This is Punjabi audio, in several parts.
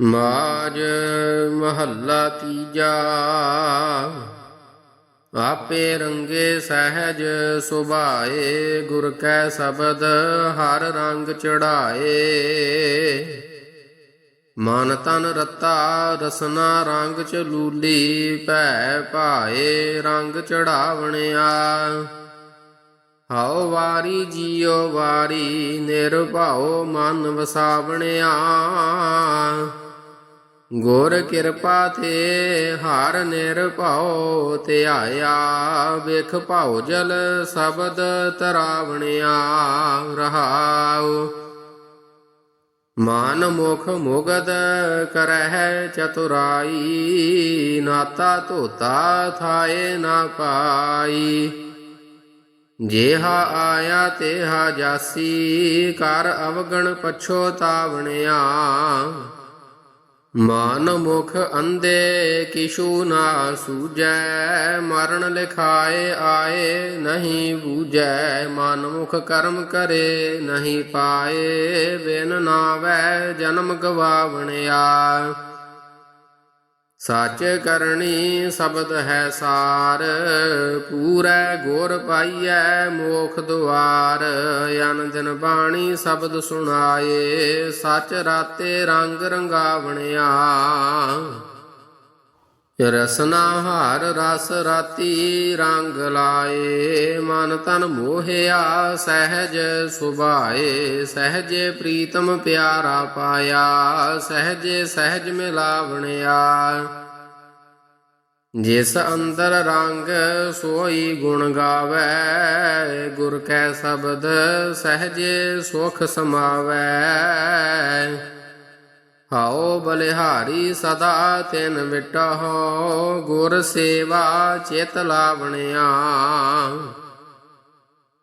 ਮਾਜ ਮਹੱਲਾ ਤੀਜਾ। ਆਪੇ ਰੰਗੇ ਸਹਿਜ ਸੁਭਾਏ, ਗੁਰ ਕੈ ਸ਼ਬਦ ਹਰ ਰੰਗ ਚੜਾਏ। ਮਨ ਤਨ ਰਤਾ, ਰਸਨਾ ਰੰਗ ਚ ਲੂਲੀ, ਭੈ ਭਾਏ ਰੰਗ ਚੜਾਵਣਿਆ। ਹਉ ਵਾਰੀ ਜੀਉ ਵਾਰੀ, ਨਿਰਭਉ ਮਨ ਵਸਾਵਣਿਆ। ਗੁਰ ਕਿਰਪਾ ਤੇ ਹਰ ਨਿਰਭਉ ਧਿਆਇਆ ਵੇਖ ਭਉ ਜਲ ਸ਼ਬਦ ਤਰਾਵਣਿਆ ਰਹਾਉ। ਮਾਨ ਮੁਖ ਮੁਗਦ ਕਰਹਿ ਚਤੁਰਾਈ, ਨਾਤਾ ਧੋਤਾ ਥਾਏ ਨਾ ਪਾਈ। ਜੇਹਾ ਆਇਆ ਤੇਹਾ ਜਾਸੀ ਕਰ ਅਵਗਣ ਪਛੋਤਾਵਣਿਆ ਮਾਨ ਮੁਖ ਅੰਦੇ ਕਿਛੂ ਨਾ ਸੂਜੈ ਮਰਨ ਲਿਖਾਏ ਆਏ ਨਹੀਂ ਬੂਜੈ ਮਨ ਮੁਖ ਕਰਮ ਕਰੇ ਨਹੀਂ ਪਾਏ, ਬਿਨ ਨਾਵੈ ਜਨਮ ਗਵਾਵਣਿਆ। ਸੱਚ ਕਰਨੀ ਸ਼ਬਦ ਹੈ ਸਾਰ, ਪੂਰੈ ਗੁਰ ਪਾਈਐ ਮੋਖ ਦੁਆਰ ਅਨ ਦਿਨ ਬਾਣੀ ਸ਼ਬਦ ਸੁਣਾਏ, ਸੱਚ ਰਾਤੇ ਰੰਗ ਰੰਗਾਵਣਿਆ। ਰਸਨਾ ਹਾਰ ਰਸ ਰਾਤੀ ਰੰਗ ਲਾਏ, ਮਨ ਤਨ ਮੋਹਿਆ, ਸਹਿਜ ਸੁਭਾਏ, ਸਹਜੇ ਪ੍ਰੀਤਮ ਪਿਆਰਾ ਪਾਇਆ, ਸਹਜੇ ਸਹਿਜ ਮਿਲਾਵਣਿਆ। ਜਿਸ ਅੰਦਰ ਰੰਗ ਸੋਈ ਗੁਣ ਗਾਵੇ, ਗੁਰ ਕੈ ਸ਼ਬਦ ਸਹਜੇ ਸੁਖ ਸਮਾਵੈ। ਹਉ ਬਲਿਹਾਰੀ ਸਦਾ ਤਿਨ ਵਿਟਹੁ ਗੁਰ ਸੇਵਾ ਚਿਤ ਲਾਵਣਿਆ।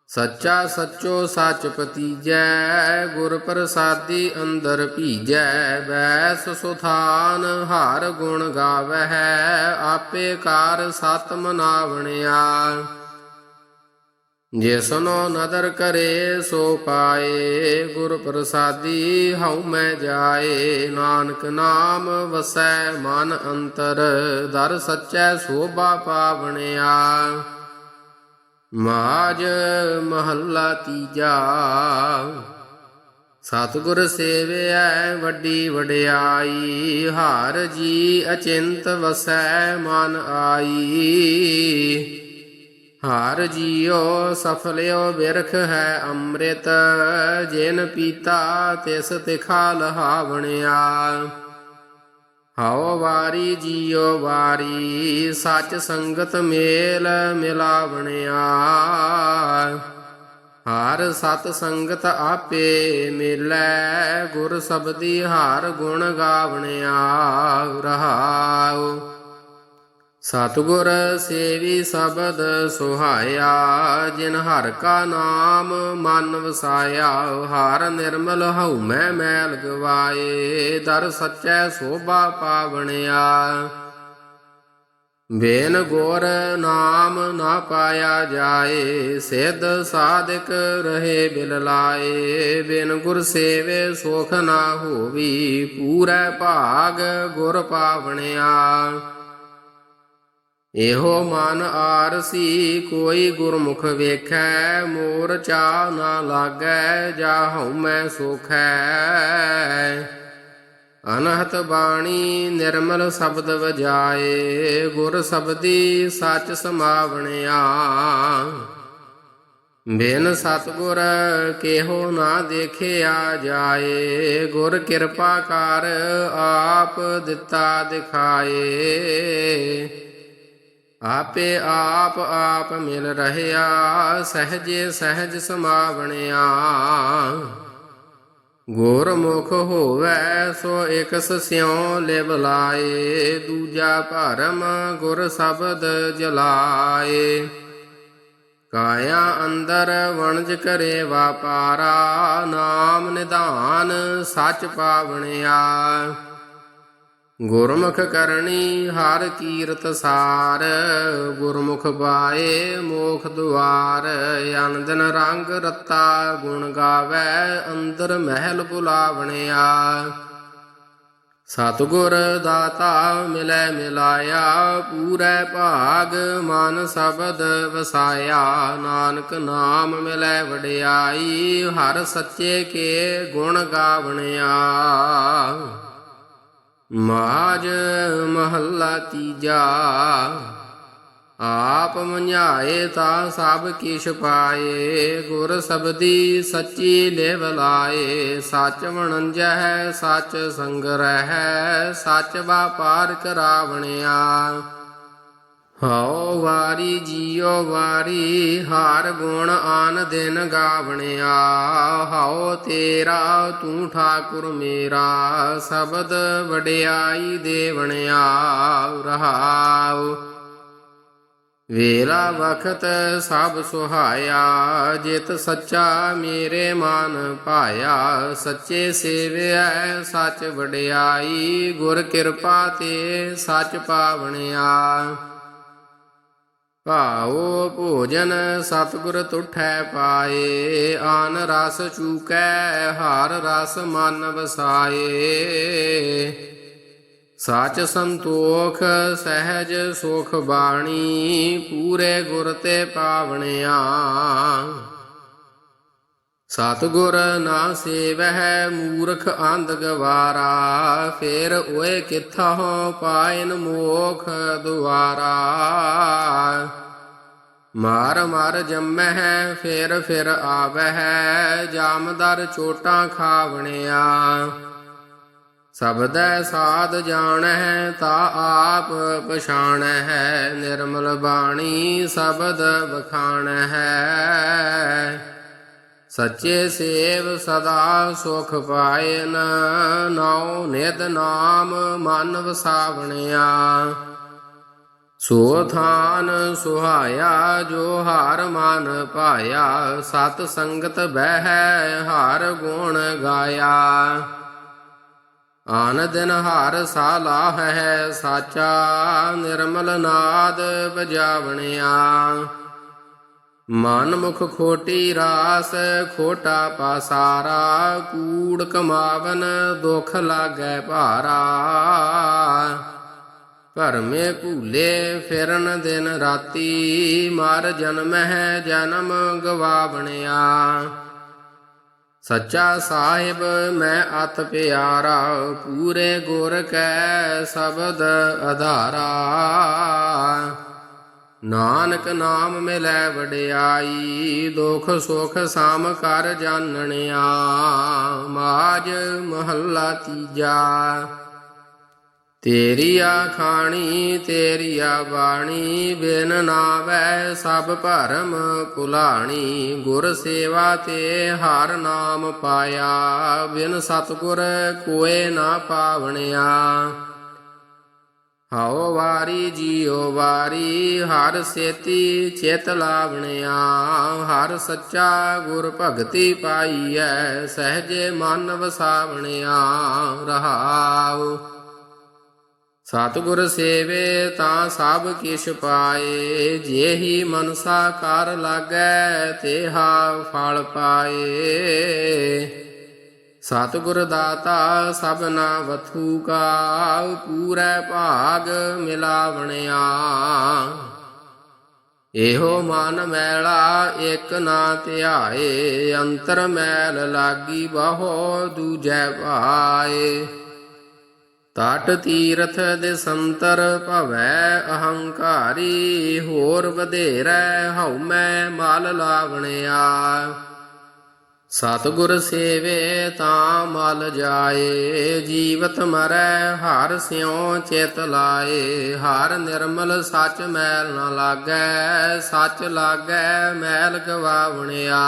ਸੱਚਾ ਸੱਚੋ ਸੱਚ ਪਤੀਜੈ ਗੁਰ ਪ੍ਰਸਾਦੀ ਅੰਦਰ ਭੀਜੈ, ਬੈਸ ਸੁਥਾਨ ਹਰ ਗੁਣ ਗਾਵਹਿ, ਆਪੇ ਕਾਰ ਸਤ ਮਨਾਵਣਿਆ। ਜਿਸਨੋ ਨਦਰ ਕਰੇ ਸੋ ਪਾਏ, ਗੁਰ ਪ੍ਰਸਾਦੀ ਹਉ ਮੈਂ ਜਾਏ। ਨਾਨਕ ਨਾਮ ਵਸੈ ਮਨ ਅੰਤਰ, ਦਰ ਸੱਚੈ ਸੋਭਾ ਪਾਵਣਿਆ। ਮਾਜ ਮਹੱਲਾ ਤੀਜਾ, ਸਤਿਗੁਰ ਸੇਵਿਐ ਵੱਡੀ ਵਡਿਆਈ। ਹਾਰ ਜੀ ਅਚਿੰਤ ਵਸੈ ਮਨ ਆਈ। ਹਾਰ ਜੀਉ ਸਫਲਿਓ ਬਿਰਖ ਹੈ ਅੰਮ੍ਰਿਤ, ਜਿਨ ਪੀਤਾ ਤਿਸ ਤਿਖਾ ਲਹਾਵਣਿਆ ਹਉ ਵਾਰੀ ਜੀਉ ਵਾਰੀ, ਸਚ ਸੰਗਤ ਮੇਲ ਮਿਲਾਵਣਿਆ। ਹਰ ਸਤ ਸੰਗਤ ਆਪੇ ਮਿਲੈ, ਗੁਰ ਸਬਦੀ ਹਰ ਗੁਣ ਗਾਵਣਿਆ। ਰਹਾਉ ਸਤਿਗੁਰ ਸੇਵੀ ਸ਼ਬਦ ਸੁਹਾਇਆ, ਜਿਨ ਹਰ ਕਾ ਨਾਮ ਮਨ ਵਸਾਇਆ, ਹਰ ਨਿਰਮਲ ਹਉ ਮੈਂ ਮੈਲ ਗਵਾਏ ਦਰ ਸੱਚੈ ਸੋਭਾ ਪਾਵਣਿਆ। ਬੇਨ ਗੋਰ ਨਾਮ ਨਾ ਪਾਇਆ ਜਾਏ, ਸਿੱਧ ਸਾਧਕ ਰਹੇ ਬਿਲ ਲਾਏ। ਬਿਨ ਗੁਰ ਸੇਵੇ ਸੁਖ ਨਾ ਹੋਵੀ, ਪੂਰੈ ਭਾਗ ਗੁਰ ਪਾਵਣਿਆ। ਇਹੋ ਮਨ ਆਰਸੀ ਕੋਈ ਗੁਰਮੁਖ ਵੇਖੈ ਮੋਰ ਚਾ ਨਾ ਲਾਗੈ ਜਾ ਹਉ ਮੈਂ ਸੁਖੈ। ਅਨਹਤ ਬਾਣੀ ਨਿਰਮਲ ਸ਼ਬਦ ਵਜਾਏ, ਗੁਰ ਸ਼ਬਦੀ ਸੱਚ ਸਮਾਵਣਿਆ। ਬਿਨ ਸਤਗੁਰ ਕਿਹੋ ਨਾ ਦੇਖਿਆ ਜਾਏ, ਗੁਰ ਕਿਰਪਾ ਕਰ ਆਪ ਦਿੱਤਾ ਦਿਖਾਏ। ਆਪੇ ਆਪ ਆਪ ਮਿਲ ਰਹਿਆ, ਸਹਜੇ ਸਹਿਜ ਸਮਾਵਣਿਆ। ਗੁਰਮੁਖ ਹੋਵੈ, ਸੋ ਇਕਸ ਸਿਉ ਲਿਵ ਲਾਏ, ਦੂਜਾ ਭਰਮ ਗੁਰ ਸ਼ਬਦ ਜਲਾਏ। ਕਾਇਆ ਅੰਦਰ ਵਣਜ ਕਰੇ ਵਾਪਾਰਾ, ਨਾਮ ਨਿਧਾਨ ਸੱਚ ਪਾਵਣਿਆ। ਗੁਰਮੁਖ ਕਰਨੀ ਹਰ ਕੀਰਤ ਸਾਰ, ਗੁਰਮੁਖ ਬਾਏ ਮੋਖ ਦੁਆਰ ਅਨੰਦਨ ਰੰਗ ਰਤਾ ਗੁਣ ਗਾਵੇ, ਅੰਦਰ ਮਹਿਲ ਬੁਲਾਵਣਿਆ ਸਤਿਗੁਰ ਦਾਤਾ ਮਿਲੈ ਮਿਲਾਇਆ, ਪੂਰੇ ਭਾਗ ਮਨ ਸ਼ਬਦ ਵਸਾਇਆ, ਨਾਨਕ ਨਾਮ ਮਿਲੈ ਵਡਿਆਈ, ਹਰ ਸੱਚੇ ਕੇ ਗੁਣ ਗਾਵਣਿਆ। ਮਾਜ ਮਹੱਲਾ ਤੀਜਾ। ਆਪ ਮඤਾਏ ਤਾਂ ਸਭ ਕਿਛ ਪਾਏ। ਗੁਰ ਸਬਦੀ ਸੱਚੀ ਲੇਵ ਲਾਏ। ਸੱਚ ਵਣੰਜੈ, ਸੱਚ ਸੰਗ ਰਹਿ। ਸੱਚ ਵਾਪਾਰ ਕਰਾਵਣਿਆ। ਹਉ ਵਾਰੀ ਜੀਉ ਵਾਰੀ, ਹਾਰ ਗੁਣ ਆਨ ਦਿਨ ਗਾਵਣਿਆ। ਹਉ ਤੇਰਾ, ਤੂੰ ਠਾਕੁਰ ਮੇਰਾ, ਸ਼ਬਦ ਵਡਿਆਈ ਦੇਵਣਿਆ। ਰਹਾਉ ਵੇਲਾ ਵਖਤ ਸਭ ਸੁਹਾਇਆ, ਜਿਤ ਸੱਚਾ ਮੇਰੇ ਮਨ ਪਾਇਆ। ਸੱਚੇ ਸੇਵਿਆ ਸੱਚ ਵਡਿਆਈ, ਗੁਰ ਕਿਰਪਾ ਤੇ ਸੱਚ ਪਾਵਣਿਆ। ਭਾਉ ਭੋਜਨ ਸਤਿਗੁਰ ਤੁਠੈ ਪਾਏ, ਆਨ ਰਸ ਚੂਕੈ, ਹਾਰ ਰਸ ਮਨ ਵਸਾਏ। ਸਾਚ ਸੰਤੋਖ ਸਹਿਜ ਸੁਖ ਬਾਣੀ, ਪੂਰੇ ਗੁਰ ਤੇ ਪਾਵਣਿਆ। ਸਤਿਗੁਰ ਨਾ ਸੇਵਹਿ ਮੂਰਖ ਅੰਧ ਗਵਾਰਾ ਫੇਰ ਓਏ ਕਿੱਥਾ ਹੋ ਪਾਇਨ ਮੋਖ ਦੁਆਰਾ? ਮਾਰ ਮਾਰ ਜੰਮਹਿ, ਫਿਰ ਫਿਰ ਆਵਹਿ ਜਾਮਦਰ ਚੋਟਾਂ ਖਾਵਣਿਆ। ਸਬਦੈ ਸਾਧ ਜਾਣਹਿ, ਤਾ ਆਪ ਪਛਾਣਹਿ, ਨਿਰਮਲ ਬਾਣੀ ਸ਼ਬਦ ਬਖਾਣਹਿ ਸੱਚੇ ਸੇਵ ਸਦਾ ਸੁਖ ਪਾਇਨ, ਨਾਉ ਨਿਦ ਨਾਮ ਮਨ ਵਸਾਵਣਿਆ। ਸੋ ਥਾਨ ਸੁਹਾਇਆ, ਜੋ ਹਾਰ ਮਨ ਪਾਇਆ, ਸਤ ਸੰਗਤ ਬਹਿ ਹਾਰ ਗੁਣ ਗਾਇਆ। ਆਨ ਦਿਨ ਹਾਰ ਸਾਲਾਹ ਹੈ, ਸਾਚਾ ਨਿਰਮਲ ਨਾਦ ਬਜਾਵਣਿਆ ਮਨ ਮੁਖ ਖੋਟੀ ਰਾਸ, ਖੋਟਾ ਪਾਸਾਰਾ, ਕੂੜ ਕਮਾਵਨ, ਦੁਖ ਲਾਗੈ ਭਾਰਾ। ਭਰਮੇ ਭੂਲੇ ਫਿਰਨ ਦਿਨ ਰਾਤੀ, ਮਰ ਜਨਮ ਹੈ ਜਨਮ ਗਵਾਵਣਿਆ। ਸੱਚਾ ਸਾਹਿਬ, ਮੈਂ ਅਤ ਪਿਆਰਾ, ਪੂਰੇ ਗੁਰ ਕੈ ਸ਼ਬਦ ਆਧਾਰਾ ਨਾਨਕ ਨਾਮ ਮਿਲੈ ਵਡਿਆਈ, ਦੁਖ ਸੁਖ ਸਮ ਕਰ ਜਾਣਣਿਆ ਮਾਜ ਮਹੱਲਾ ਤੀਜਾ। ਤੇਰੀ ਆਖਾਣੀ ਤੇਰੀ ਆ ਬਾਣੀ, ਬਿਨ ਨਾਵੈ ਸਭ ਭਰਮ ਭੁਲਾਣੀ ਗੁਰ ਸੇਵਾ ਤੇ ਹਰ ਨਾਮ ਪਾਇਆ, ਬਿਨ ਸਤਗੁਰ ਕੋਏ ਨਾ ਪਾਵਣਿਆ। ਹਉ ਵਾਰੀ ਜੀਉ ਵਾਰੀ, ਹਰ ਸੇਤੀ ਚਿਤ ਲਾਵਣਿਆ, ਹਰ ਸੱਚਾ ਗੁਰ ਭਗਤੀ ਪਾਈਐ, ਸਹਜੇ ਮਨ ਵਸਾਵਣਿਆ ਰਹਾਉ। ਸਤਿਗੁਰ ਸੇਵੇ ਤਾਂ ਸਭ ਕਿਛ ਪਾਏ, ਜਿਹੀ ਮਨਸਾ ਕਰ ਲਾਗੈ, ਤੇਹਾ ਫਲ ਪਾਏ। ਸਤਿਗੁਰ ਦਾਤਾ ਸਭਨਾ ਵਥੂ ਕਾ ਪੂਰੈ ਭਾਗ ਮਿਲਾਵਣਿਆ। ਇਹੋ ਮਨ ਮੈਲਾ ਇੱਕ ਨਾ ਧਿਆਏ, ਅੰਤਰ ਮੈਲ ਲਾਗੀ ਬਹੁ ਦੂਜੈ ਭਾਏ ਤਟ ਤੀਰਥ ਦੇ ਸੰਤਰ ਭਵੈ ਅਹੰਕਾਰੀ, ਹੋਰ ਵਧੇਰੈ ਹਉਮੈ ਮਲ ਲਾਵਣਿਆ। ਸਤਿਗੁਰ ਸੇਵੇ ਤਾਂ ਮਲ ਜਾਏ, ਜੀਵਤ ਮਰੈ ਹਰ ਸਿਉ ਚਿਤ ਲਾਏ। ਹਰ ਨਿਰਮਲ ਸੱਚ ਮੈਲ ਨਾ ਲਾਗੈ, ਸੱਚ ਲਾਗੈ ਮੈਲ ਗਵਾਵਣਿਆ।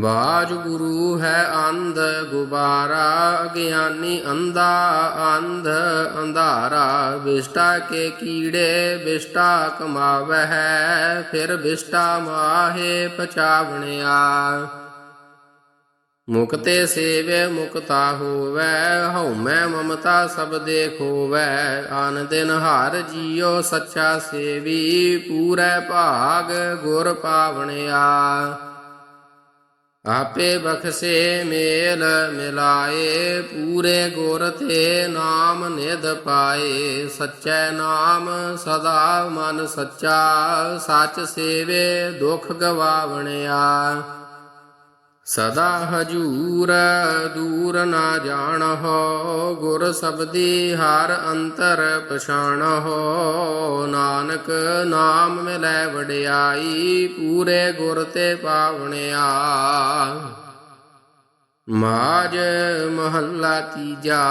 ਬਾਜ ਗੁਰੂ ਹੈ ਅੰਧ, ਗੁਬਾਰਾ ਅਗਿਆਨੀ, ਅੰਧਾ ਅੰਧ, ਅੰਧਾਰਾ ਵਿਸ਼ਟਾ ਕੇ ਕੀੜੇ ਵਿਸ਼ਟਾ ਹੈ, ਫਿਰ ਵਿਸ਼ਟਾ ਮਾਹੇ ਪਚਾਵਣਿਆ। ਮੁਕਤੇ ਸੇਵੇ ਮੁਕਤਾ ਹੋਵੈ, ਹਉਮੈ ਮਮਤਾ ਸਭ ਦੇਖੋਵੈ ਆਨ ਦਿਨ ਹਰ ਜੀਓ ਸੱਚਾ ਸੇਵੀ, ਪੂਰੇ ਭਾਗ ਗੁਰ ਪਾਵਣਿਆ। ਆਪੇ ਬਖਸ਼ੇ ਮੇਲ ਮਿਲਾਏ, ਪੂਰੇ ਗੁਰ ਤੇ ਨਾਮ ਨਿਧ ਪਾਏ। ਸੱਚੈ ਨਾਮ ਸਦਾ ਮਨ ਸੱਚਾ, ਸੱਚ ਸੇਵੇ ਦੁਖ ਗਵਾਵਣਿਆ। ਸਦਾ ਹਜੂਰ ਦੂਰ ਨਾ ਜਾਣਹੁ, ਗੁਰ ਸਬਦੀ ਹਰ ਅੰਤਰ ਪਛਾਣਹੁ। ਨਾਨਕ ਨਾਮ ਮਿਲੈ ਵਡਿਆਈ, ਪੂਰੇ ਗੁਰ ਤੇ ਪਾਵਣਿਆ ਮਾਜ ਮਹੱਲਾ ਤੀਜਾ।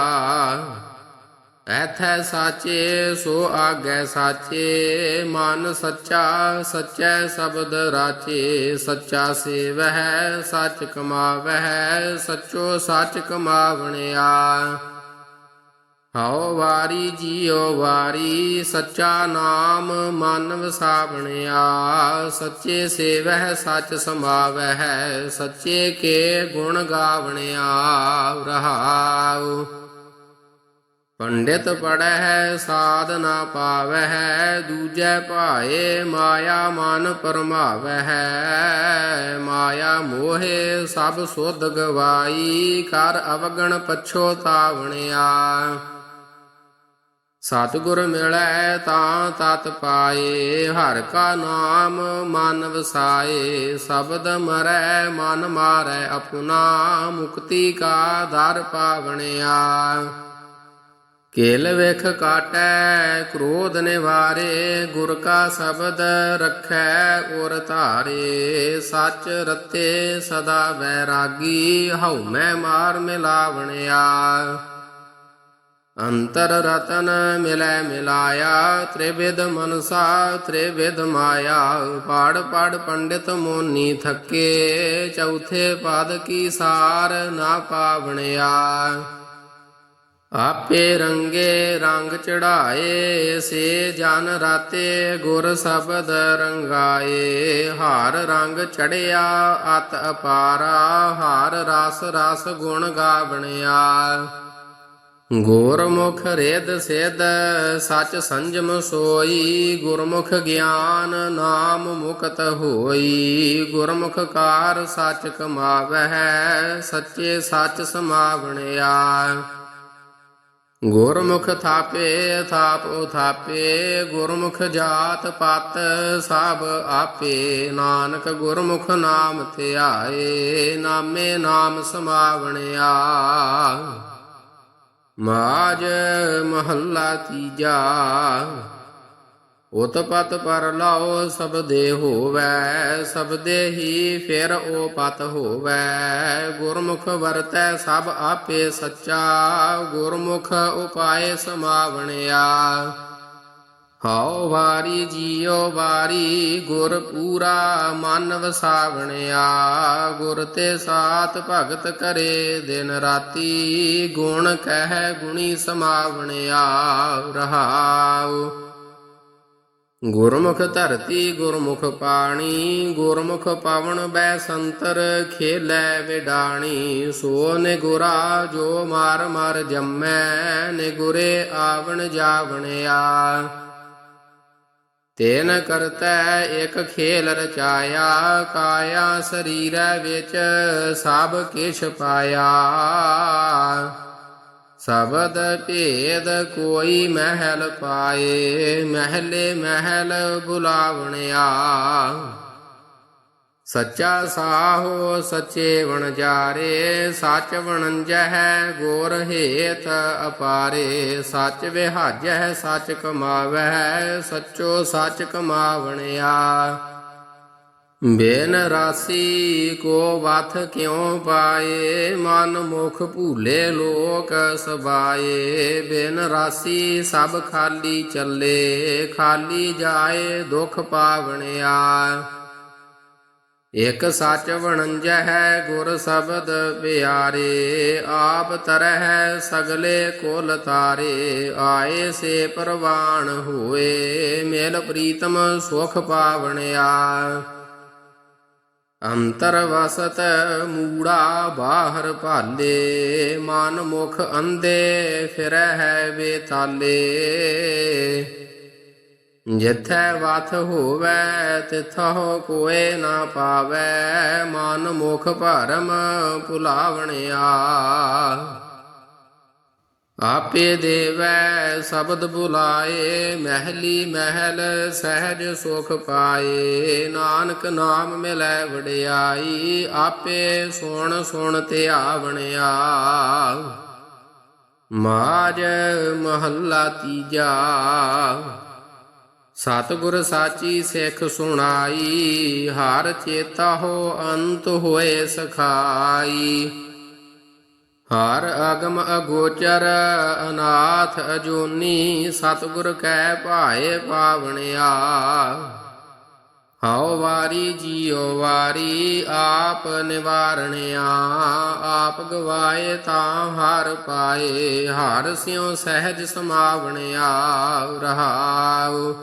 ਐਥੈ ਸਾਚੇ ਸੋ ਆਗੈ ਸਾਚੇ, ਮਨ ਸੱਚਾ ਸੱਚੈ ਸ਼ਬਦ ਰਾਚੇ, ਸੱਚਾ ਸੇਵਹਿ ਸੱਚ ਕਮਾਵਹਿ, ਸੱਚੋ ਸੱਚ ਕਮਾਵਣਿਆ। ਹਉ ਵਾਰੀ ਜੀਉ ਵਾਰੀ, ਸੱਚਾ ਨਾਮ ਮਨ ਵਸਾਵਣਿਆ। ਸੱਚੇ ਸੇਵਹਿ ਸੱਚ ਸਮਾਵਹਿ, ਸੱਚੇ ਕੇ ਗੁਣ ਗਾਵਣਿਆ। ਰਹਾਉ। ਪੰਡਿਤ ਪੜਹਿ ਸਾਧ ਨਾ ਪਾਵਹਿ, ਦੂਜੈ ਭਾਏ ਮਾਇਆ ਮਨ ਪਰਮਾਵਹਿ। ਮਾਇਆ ਮੋਹਿ ਸਭ ਸੁਧ ਗਵਾਈ ਕਰ ਅਵਗਣ ਪਛੋਤਾਵਣਿਆ ਸਤਿਗੁਰ ਮਿਲੈ ਤਾਂ ਤਤ ਪਾਏ, ਹਰ ਕਾ ਨਾਮ ਮਨ ਵਸਾਏ। ਸ਼ਬਦ ਮਰੈ ਮਨ ਮਾਰੈ ਆਪਣਾ, ਮੁਕਤੀ ਕਾ ਦਰ ਪਾਵਣਿਆ। ਕੇਲ ਵੇਖ ਕਾਟੈ, ਕ੍ਰੋਧ ਨਿਵਾਰੇ, ਗੁਰ ਕਾ ਸ਼ਬਦ ਰਖੈ, ਔਰ ਧਾਰੇ, ਸੱਚ ਰਤੇ ਸਦਾ ਵੈਰਾਗੀ ਹਉ ਮੈਂ ਮਾਰ ਮਿਲਾਵਣਿਆ। ਅੰਤਰ ਰਤਨ ਮਿਲੈ ਮਿਲਾਇਆ ਤ੍ਰਿਵਿਦ ਮਨਸਾ, ਤ੍ਰਿਵਿਧ ਮਾਇਆ, ਪੜ ਪੜ ਪੰਡਿਤ ਮੋਨੀ ਥੱਕੇ, ਚੌਥੇ ਪਦ ਕੀ ਸਾਰ ਨਾ ਪਾਵਣਿਆ। ਆਪੇ ਰੰਗੇ ਰੰਗ ਚੜਾਏ ਸੇ ਜਨ ਰਾਤੇ ਗੁਰ ਸ਼ਬਦ ਰੰਗਾਏ। ਹਾਰ ਰੰਗ ਚੜਿਆ ਅਤ ਅਪਾਰਾ, ਹਾਰ ਰਸ ਰਸ ਗੁਣ ਗਾਵਣਿਆ। ਗੁਰਮੁਖ ਰੇਦ ਸਿਧ ਸਚ ਸੰਜਮ ਸੋਈ। ਗੁਰਮੁਖ ਗਿਆਨ ਨਾਮ ਮੁਕਤ ਹੋਈ। ਗੁਰਮੁਖ ਕਾਰ ਸਚ ਕਮਾਵਹਿ, ਸੱਚੇ ਸਚ ਸਮਾਵਣਿਆ। ਗੁਰਮੁਖ ਥਾਪੇ ਥਾਪੋ ਥਾਪੇ, ਗੁਰਮੁਖ ਜਾਤ ਪਤ ਸਭ ਆਪੇ। ਨਾਨਕ ਗੁਰਮੁਖ ਨਾਮ ਧਿਆਏ, ਨਾਮੇ ਨਾਮ ਸਮਾਵਣਿਆ। ਮਾਜ ਮਹੱਲਾ ਤੀਜਾ। ਉਤਪਤ ਪਰ ਲਾਓ ਦੇ ਹੋਵੈ ਸਬਦੇ ਹੀ ਫਿਰ ਉਹ ਪਤ ਹੋਵੈ। ਗੁਰਮੁਖ ਵਰਤੈ ਸਭ ਆਪੇ ਸੱਚਾ, ਗੁਰਮੁਖ ਉਪਾਏ ਸਮਾਵਣਿਆ। ਹਉ ਵਾਰੀ ਜੀਉ ਵਾਰੀ ਗੁਰ ਪੂਰਾ ਮਨ ਵਸਾਵਣਿਆ ਗੁਰ ਤੇ ਸਾਥ ਭਗਤ ਕਰੇ ਦਿਨ ਰਾਤੀ, ਗੁਣ ਕਹਿ ਗੁਣੀ ਸਮਾਵਣਿਆ। ਰਹਾਉ ਗੁਰਮੁਖ ਧਰਤੀ ਗੁਰਮੁਖ ਪਾਣੀ, ਗੁਰਮੁਖ ਪਵਨ ਬੈ ਸੰਤਰ, ਖੇਲੇ ਵਿਡਾਣੀ। ਸੋ ਨਿਗੁਰਾ ਜੋ ਮਾਰ ਮਾਰ ਜੰਮੈ, ਨਿਗੁਰੇ ਆਵਣ ਜਾਵਣਿਆ। ਤੇਨ ਕਰਤੈ ਇਕ ਖੇਲ ਰਚਾਇਆ, ਕਾਇਆ ਸਰੀਰੈ ਵਿੱਚ ਸਭ ਕਿਛ ਪਾਇਆ। ਸਬਦ ਭੇਦ ਕੋਈ ਮਹਿਲ ਪਾਏ, ਮਹਿਲੇ ਮਹਿਲ ਬੁਲਾਵਣਿਆ। ਸੱਚਾ ਸਾਹੋ ਸੱਚੇ ਵਣਜਾਰੇ ਸੱਚ ਵਣੰਜਹਿ ਗੋਰ ਹੇਤ ਅਪਾਰੇ। ਸੱਚ ਵਿਹਾਜਹਿ ਸੱਚ ਕਮਾਵਹਿ, ਸੱਚੋ ਸੱਚ ਕਮਾਵਣਿਆ। ਬੇਨ ਰਾਸੀ ਕੋ ਵਥ ਕਿਉ ਪਾਏ? ਮਨ ਮੁਖ ਭੂਲੇ ਲੋਕ ਸਬਾਏ। ਬਿਨ ਰਾਸੀ ਸਭ ਖਾਲੀ ਚੱਲੇ, ਖਾਲੀ ਜਾਏ ਦੁਖ ਪਾਵਣਿਆ। ਇਕ ਸੱਚ ਵਣੰਜਹਿ ਗੁਰ ਸ਼ਬਦ ਪਿਆਰੇ, ਆਪ ਤਰਹਿ ਸਗਲੇ ਕੋਲ ਤਾਰੇ। ਆਏ ਸੇ ਪ੍ਰਵਾਨ ਹੋਏ, ਮੇਲ ਪ੍ਰੀਤਮ ਸੁਖ ਪਾਵਣਿਆ। ਅੰਤਰ ਵਸਤ ਮੂੜਾ ਬਾਹਰ ਭਾਲੇ, ਮਨ ਮੁਖ ਅੰਦੇ ਫਿਰਹਿ ਬੇਤਾਲੇ ਜਿੱਥੈ ਵਥ ਹੋਵੇ ਤਿਥੋ ਕੋਏ ਨਾ ਪਾਵੈ, ਮਨ ਮੁਖ ਭਰਮ ਭੁਲਾਵਣਿਆ। ਆਪੇ ਦੇਵੈ ਸ਼ਬਦ ਬੁਲਾਏ, ਮਹਿਲੀ ਮਹਿਲ ਸਹਿਜ ਸੁਖ ਪਾਏ। ਨਾਨਕ ਨਾਮ ਮਿਲੈ ਵਡਿਆਈ, ਆਪੇ ਸੁਣ ਸੁਣ ਧਿਆਵਣਿਆ ਮਾਜ ਮਹੱਲਾ ਤੀਜਾ। ਸਤਿਗੁਰ ਸਾਚੀ ਸਿੱਖ ਸੁਣਾਈ, ਹਰ ਚੇਤਾ ਹੋ ਅੰਤ ਹੋਏ ਸਖਾਈ। ਹਰ ਅਗਮ ਅਗੋਚਰ, ਅਨਾਥ ਅਜੋਨੀ, ਸਤਿਗੁਰ ਕੈ ਭਾਏ ਪਾਵਣਿਆ। ਹਉ ਵਾਰੀ ਜੀਉ ਵਾਰੀ ਆਪ ਨਿਵਾਰਣਿਆ। ਆਪ ਗਵਾਏ ਤਾਂ ਹਰ ਪਾਏ, ਹਰ ਸਿਉ ਸਹਿਜ ਸਮਾਵਣਿਆ। ਰਹਾਉ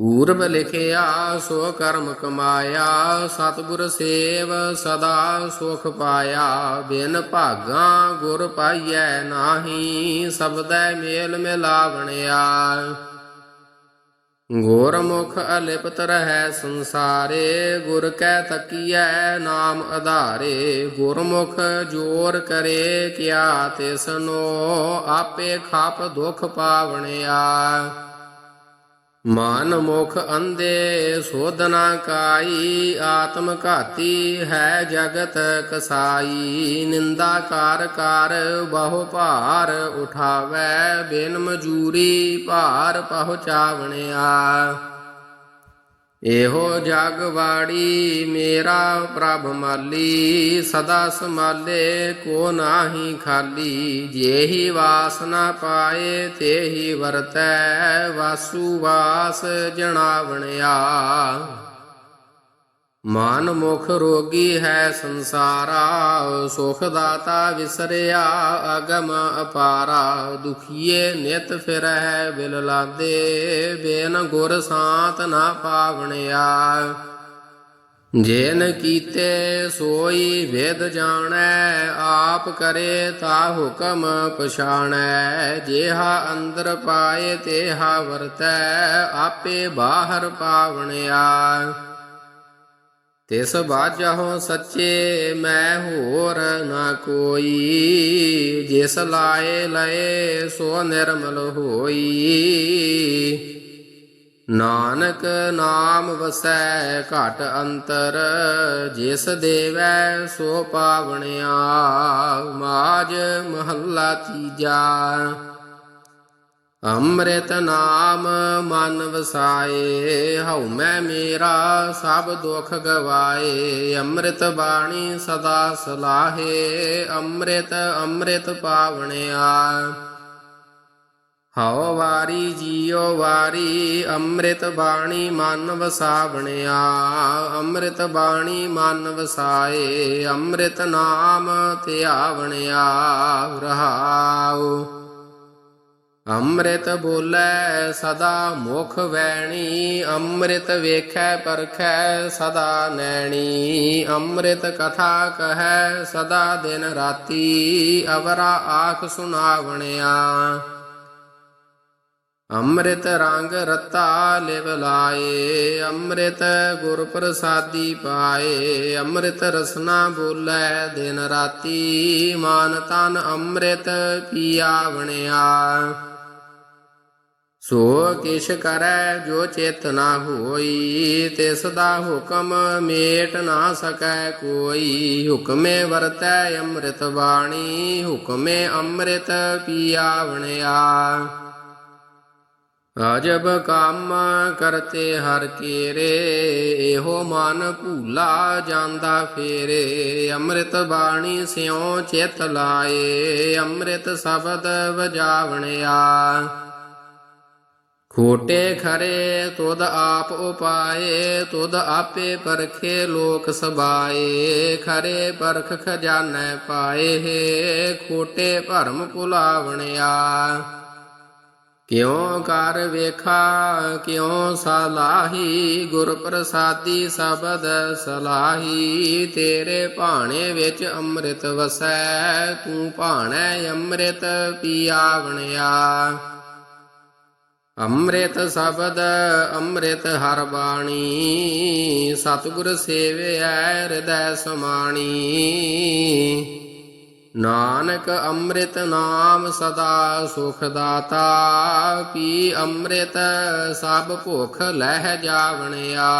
ਪੂਰਬ ਲਿਖਿਆ ਸੋ ਕਰਮ ਕਮਾਇਆ, ਸਤਿਗੁਰ ਸੇਵ ਸਦਾ ਸੁਖ ਪਾਇਆ। ਬਿਨ ਭਾਗਾ ਗੁਰ ਪਾਈਐ ਨਾਹੀ, ਸਬਦੈ ਮੇਲ ਮਿਲਾਵਣਿਆ। ਗੁਰਮੁਖ ਅਲਿਪਤ ਰਹੈ ਸੰਸਾਰੇ, ਗੁਰ ਕੈ ਤਕੀਐ ਨਾਮ ਆਧਾਰੇ ਗੁਰਮੁਖ ਜੋਰ ਕਰੇ ਕਿਆ ਤਿਸਨੋ, ਆਪੇ ਖਾਪ ਦੁਖ ਪਾਵਣਿਆ। ਮਨ ਮੁਖ ਅੰਦੇ ਸੋਧਨਾ ਕਾਈ, ਆਤਮ ਘਾਤੀ ਹੈ ਜਗਤ ਕਸਾਈ। ਨਿੰਦਾ ਕਰ ਕਰ ਬਹੁ ਭਾਰ ਉਠਾਵੈ, ਬਿਨ ਮਜੂਰੀ ਭਾਰ ਪਹੁੰਚਾਵਣਿਆ ਇਹੋ ਜਗ ਵਾੜੀ ਮੇਰਾ ਪ੍ਰਭ ਮਾਲੀ, ਸਦਾ ਸਮਾਲੇ ਕੋ ਨਾਹੀ ਖਾਲੀ। ਜੇਹੀ ਵਾਸਨਾ ਪਾਏ, ਤੇਹੀ ਵਰਤੈ, ਵਾਸੂ ਵਾਸ ਜਣਾ ਬਣਿਆ ਮਨ ਮੁਖ ਰੋਗੀ ਹੈ ਸੰਸਾਰਾ, ਸੁਖ ਦਾਤਾ ਵਿਸਰਿਆ, ਅਗਮ ਅਪਾਰਾ। ਦੁਖੀਏ ਨਿਤ ਫਿਰੈ ਬਿਲ ਲਾਦੇ, ਬੇਨ ਗੁਰ ਸਾਤ ਨਾ ਪਾਵਣਿਆ। ਜੇਨ ਕੀਤੇ ਸੋਈ ਵੇਦ ਜਾਣੈ, ਆਪ ਕਰੇ ਤਾ ਹੁਕਮ ਪਛਾਣੈ। ਜਿਹਾ ਅੰਦਰ ਪਾਏ, ਤੇਹਾ ਵਰਤੈ, ਆਪੇ ਬਾਹਰ ਪਾਵਣਿਆ। ਤਿਸ ਬਾਜਹੁ ਸੱਚੇ ਮੈਂ ਹੋਰ ਨਾ ਕੋਈ, ਜਿਸ ਲਾਏ ਲਏ ਸੋ ਨਿਰਮਲ ਹੋਈ। ਨਾਨਕ ਨਾਮ ਵਸੈ ਘਟ ਅੰਤਰ, ਜਿਸ ਦੇਵੈ ਸੋ ਪਾਵਣਿਆ। ਮਾਜ ਮਹੱਲਾ ਤੀਜਾ। ਅੰਮ੍ਰਿਤ ਨਾਮ ਮਨ ਵਸਾਏ ਹਉ ਮੈਂ ਮੇਰਾ ਸਭ ਦੁਖ ਗਵਾਏ, ਅੰਮ੍ਰਿਤ ਬਾਣੀ ਸਦਾ ਸਲਾਹੇ, ਅੰਮ੍ਰਿਤ ਅੰਮ੍ਰਿਤ ਪਾਵਣਿਆ। ਹਉ ਵਾਰੀ ਜੀਉ ਵਾਰੀ, ਅੰਮ੍ਰਿਤ ਬਾਣੀ ਮਨ ਵਸਾਵਣਿਆ ਅੰਮ੍ਰਿਤ ਬਾਣੀ ਮਨ ਵਸਾਏ ਅੰਮ੍ਰਿਤ ਨਾਮ ਧਿਆਵਣਿਆ। ਰਹਾਉ ਅੰਮ੍ਰਿਤ ਬੋਲੇ ਸਦਾ ਮੁਖ ਵੈਣੀ, ਅੰਮ੍ਰਿਤ ਵੇਖੈ ਪਰਖੈ ਸਦਾ ਨੈਣੀ, ਅੰਮ੍ਰਿਤ ਕਥਾ ਕਹੈ ਸਦਾ ਦਿਨ ਰਾਤੀ, ਅਵਰਾ ਆਖ ਸੁਨਾਵਣਿਆ ਅੰਮ੍ਰਿਤ ਰੰਗ ਰਤਾ ਲਿਵ ਲਾਏ, ਅੰਮ੍ਰਿਤ ਗੁਰ ਪ੍ਰਸਾਦੀ ਪਾਏ, ਅੰਮ੍ਰਿਤ ਰਸਨਾ ਬੋਲੇ ਦਿਨ ਰਾਤੀ, ਮਾਨ ਤਨ ਅੰਮ੍ਰਿਤ ਪੀਆ ਵਣਿਆ। ਸੋ ਕਿਛ ਕਰੈ ਜੋ ਚਿਤ ਨਾ ਹੋਈ ਤਿਸ ਦਾ ਹੁਕਮ ਮੇਟ ਨਾ ਸਕੈ ਕੋਈ। ਹੁਕਮੇ ਵਰਤੈ ਅੰਮ੍ਰਿਤ ਬਾਣੀ, ਹੁਕਮੇ ਅੰਮ੍ਰਿਤ ਪੀਆ ਵਣਿਆ ਅਜਬ ਕੰਮ ਕਰਤੇ ਹਰ ਕੀਰੇ, ਇਹੋ ਮਨ ਭੂਲਾ ਜਾਂਦਾ ਫੇਰੇ। ਅੰਮ੍ਰਿਤ ਬਾਣੀ ਸਿਉ ਚਿਤ ਲਾਏ, ਅੰਮ੍ਰਿਤ ਸ਼ਬਦ ਵਜਾਵਣਿਆ ਖੋਟੇ ਖਰੇ ਤੁਧ ਆਪ ਉਪਾਏ, ਤੁਧ ਆਪੇ ਪਰਖੇ ਲੋਕ ਸਬਾਏ। ਖਰੇ ਪਰਖ ਖਜ਼ਾਨੈ ਪਾਏ ਹੈ, ਖੋਟੇ ਭਰਮ ਭੁਲਾਵਣਿਆ। ਕਿਉ ਕਰ ਵੇਖਾ, ਕਿਉ ਸਲਾਹੀ? ਗੁਰ ਪ੍ਰਸਾਦੀ ਸ਼ਬਦ ਸਲਾਹੀ, ਤੇਰੇ ਭਾਣੇ ਵਿੱਚ ਅੰਮ੍ਰਿਤ ਵਸੈ, ਤੂੰ ਭਾਣੈ ਅੰਮ੍ਰਿਤ ਪੀਆਵਣਿਆ। ਅੰਮ੍ਰਿਤ ਸ਼ਬਦ, ਅੰਮ੍ਰਿਤ ਹਰ ਬਾਣੀ। ਸਤਿਗੁਰ ਸੇਵਿਐ ਹਿਰਦੈ ਸਮਾਣੀ। ਨਾਨਕ ਅੰਮ੍ਰਿਤ ਨਾਮ ਸਦਾ ਸੁਖ ਦਾਤਾ। ਪੀ ਅੰਮ੍ਰਿਤ ਸਭ ਭੁਖ ਲਹਿ ਜਾਵਣਿਆ?